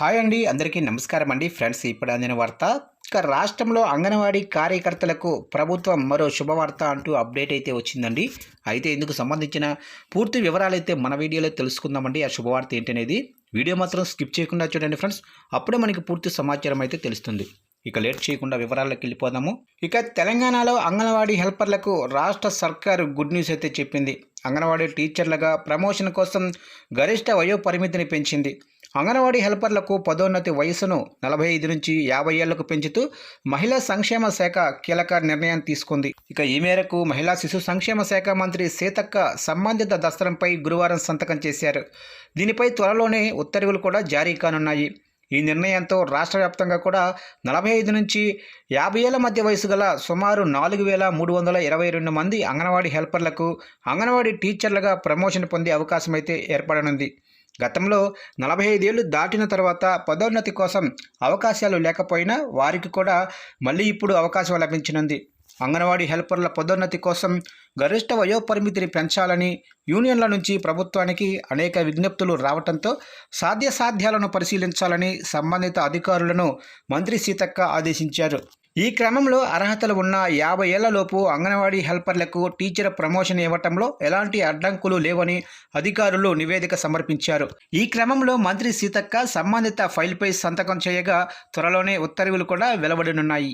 Hi అండి అందరికీ నమస్కారం అండి. ఫ్రెండ్స్ ఇప్పుడు అందిన వార్త ఇక రాష్ట్రంలో అంగన్వాడీ కార్యకర్తలకు ప్రభుత్వం మరో శుభవార్త అంటూ అప్డేట్ అయితే వచ్చిందండి. అయితే ఇందుకు సంబంధించిన పూర్తి వివరాలు అయితే మన వీడియోలో తెలుసుకుందామండి. ఆ శుభవార్త ఏంటనేది వీడియో మాత్రం స్కిప్ చేయకుండా చూడండి ఫ్రెండ్స్. అప్పుడే మనకి పూర్తి సమాచారం అయితే తెలుస్తుంది. ఇక లేట్ చేయకుండా వివరాల్లోకి వెళ్ళిపోదాము. ఇక తెలంగాణలో అంగన్వాడీ హెల్పర్లకు రాష్ట్ర సర్కారు గుడ్ న్యూస్ అయితే చెప్పింది. అంగన్వాడీ టీచర్లుగా ప్రమోషన్ కోసం గరిష్ట వయో పరిమితిని పెంచింది. అంగన్వాడీ హెల్పర్లకు పదోన్నతి వయసును నలభై ఐదు నుంచి యాభై ఏళ్ళకు పెంచుతూ మహిళా సంక్షేమ శాఖ కీలక నిర్ణయం తీసుకుంది. ఇక ఈ మేరకు మహిళా శిశు సంక్షేమ శాఖ మంత్రి సీతక్క సంబంధిత దస్తరంపై గురువారం సంతకం చేశారు. దీనిపై త్వరలోనే ఉత్తర్వులు కూడా జారీ కానున్నాయి. ఈ నిర్ణయంతో రాష్ట్ర వ్యాప్తంగా కూడా నలభై ఐదు నుంచి యాభై ఏళ్ళ మధ్య వయసు గల సుమారు నాలుగు వేల మూడు వందల ఇరవై రెండు మంది అంగన్వాడీ హెల్పర్లకు అంగన్వాడీ టీచర్లుగా ప్రమోషన్ పొందే అవకాశం అయితే ఏర్పడనుంది. గతంలో నలభై ఐదేళ్ళు దాటిన తర్వాత పదోన్నతి కోసం అవకాశాలు లేకపోయినా వారికి కూడా మళ్ళీ ఇప్పుడు అవకాశం లభించనుంది. అంగన్వాడీ హెల్పర్ల పదోన్నతి కోసం గరిష్ట వయోపరిమితిని పెంచాలని యూనియన్ల నుంచి ప్రభుత్వానికి అనేక విజ్ఞప్తులు రావడంతో సాధ్యసాధ్యాలను పరిశీలించాలని సంబంధిత అధికారులను మంత్రి సీతక్క ఆదేశించారు. ఈ క్రమంలో అర్హతలు ఉన్న యాభై ఏళ్ళలోపు అంగన్వాడీ హెల్పర్లకు టీచర్ ప్రమోషన్ ఇవ్వటంలో ఎలాంటి అడ్డంకులు లేవని అధికారులు నివేదిక సమర్పించారు. ఈ క్రమంలో మంత్రి సీతక్క సంబంధిత ఫైల్పై సంతకం చేయగా త్వరలోనే ఉత్తర్వులు కూడా వెలువడనున్నాయి.